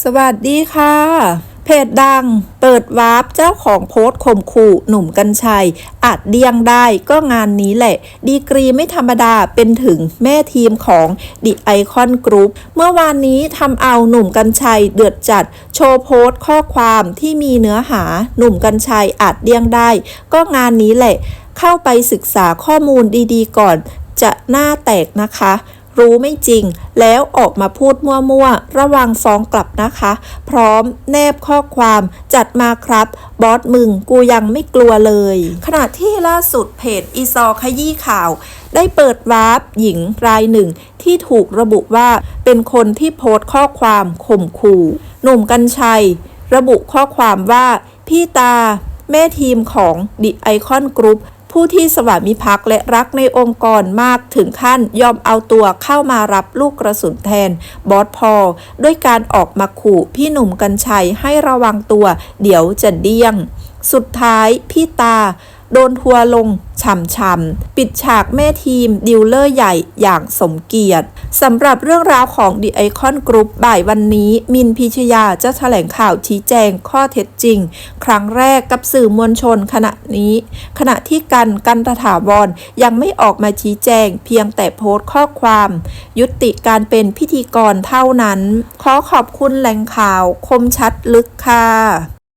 สวัสดีค่ะเพจดังเปิดวาร์ปเจ้าของโพสต์ข่มขู่หนุ่มกัญชัยอาจเดียงได้ก็งานนี้แหละ ดีกรีไม่ธรรมดาเป็นถึงแม่ทีมของดิไอคอนกรุ๊ปเมื่อวานนี้ทำเอาหนุ่มกัญชัยเดือดจัด โชว์โพสต์ข้อความที่มีเนื้อหาหนุ่มกัญชัยอาจเดียงได้ ก็งานนี้แหละ เข้าไปศึกษาข้อมูลดีๆ ก่อน จะหน้าแตกนะคะ รู้ไม่จริง แล้วออกมาพูดมั่วๆ ระวังฟ้องกลับนะคะ พร้อมแนบข้อความจัดมาครับ บอสมึงกูยังไม่กลัวเลย ขณะที่ล่าสุดเพจอีซอขยี้ข่าว ได้เปิดวาร์ปหญิงรายหนึ่ง ที่ถูกระบุว่าเป็นคนที่โพสต์ข้อความข่มขู่หนุ่มกัญชัย ระบุข้อความว่าพี่ตาแม่ทีมของดิไอคอนกรุ๊ป ผู้ที่สวามิภักดิ์และรักในองค์กรมากถึงขั้นยอมเอาตัวเข้ามารับลูกกระสุนแทน บอสพอลด้วยการออกมาขู่พี่หนุ่มกัญชัยให้ระวังตัว เดี๋ยวจะเดี้ยง สุดท้ายพี่ตา โดนทัวลง ช่ำๆ ปิดฉากแม่ทีมดิวเลอร์ใหญ่อย่างสมเกียรติสำหรับเรื่องราวของ The Icon Group บ่ายวันนี้ มินพิชยาจะแถลงข่าวชี้แจงข้อเท็จจริง ครั้งแรกกับสื่อมวลชนขณะนี้ ขณะที่กันกันตถาวรยังไม่ออกมาชี้แจง เพียงแต่โพสต์ข้อความ ยุติการเป็นพิธีกรเท่านั้น ขอขอบคุณแหล่งข่าวคมชัดลึกค่ะ